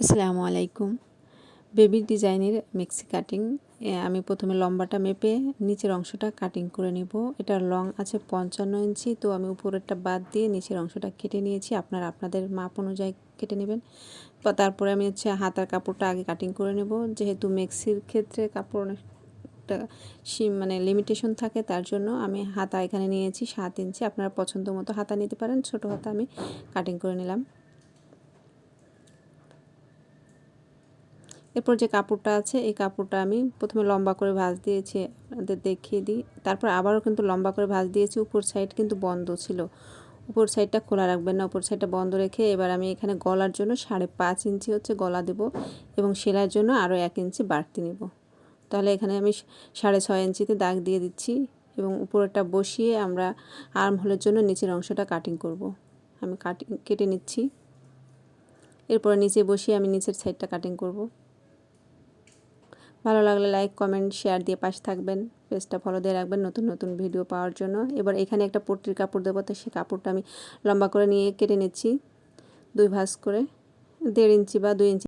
আসসালামু আলাইকুম। বেবি ডিজাইনের মিক্সি কাটিং। আমি প্রথমে লম্বাটা মেপে নিচের অংশটা কাটিং করে নিব। এটার লং আছে পঞ্চান্ন ইঞ্চি, তো আমি উপরেরটা বাদ দিয়ে নিচের অংশটা কেটে নিয়েছি। আপনারা আপনাদের মাপ অনুযায়ী কেটে নেবেন। তারপরে আমি হচ্ছে হাতার কাপড়টা আগে কাটিং করে নেব। যেহেতু মিক্সির ক্ষেত্রে কাপড় অনেকটা মানে লিমিটেশন থাকে, তার জন্য আমি হাতা এখানে নিয়েছি সাত ইঞ্চি। আপনারা পছন্দ মতো হাতা নিতে পারেন। ছোট হাতা আমি কাটিং করে নিলাম। এরপর যে কাপড়টা আছে, এই কাপড়টা আমি প্রথমে লম্বা করে ভাঁজ দিয়েছি, আপনাদের দেখিয়ে দিই। তারপর আবারও কিন্তু লম্বা করে ভাঁজ দিয়েছি, উপর সাইড কিন্তু বন্ধ ছিল। উপর সাইডটা খোলা রাখবেন না, উপর সাইডটা বন্ধ রেখে এবার আমি এখানে গলার জন্য সাড়ে পাঁচ ইঞ্চি হচ্ছে গলা দেব এবং সেলাইয়ের জন্য আরও এক ইঞ্চি বাড়তি নেব। তাহলে এখানে আমি সাড়ে ছয় ইঞ্চিতে দাগ দিয়ে দিচ্ছি এবং উপরেরটা বসিয়ে আমরা আর্ম হোলের জন্য নিচের অংশটা কাটিং করব। আমি কাটিং কেটে নিচ্ছি। এরপরে নিচে বসিয়ে আমি নিচের সাইডটা কাটিং করব। ভালো লাগলে লাইক কমেন্ট শেয়ার দিয়ে পাশে থাকবেন। পেজটা ফলো দিয়ে রাখবেন নতুন নতুন ভিডিও পাওয়ার জন্য। এবার এখানে একটা পট্টির কাপড় দেবো, তো সেই কাপড়টা আমি লম্বা করে নিয়ে কেটে নিচ্ছি। দুই ভাঁজ করে দেড় ইঞ্চি বা দুই ইঞ্চি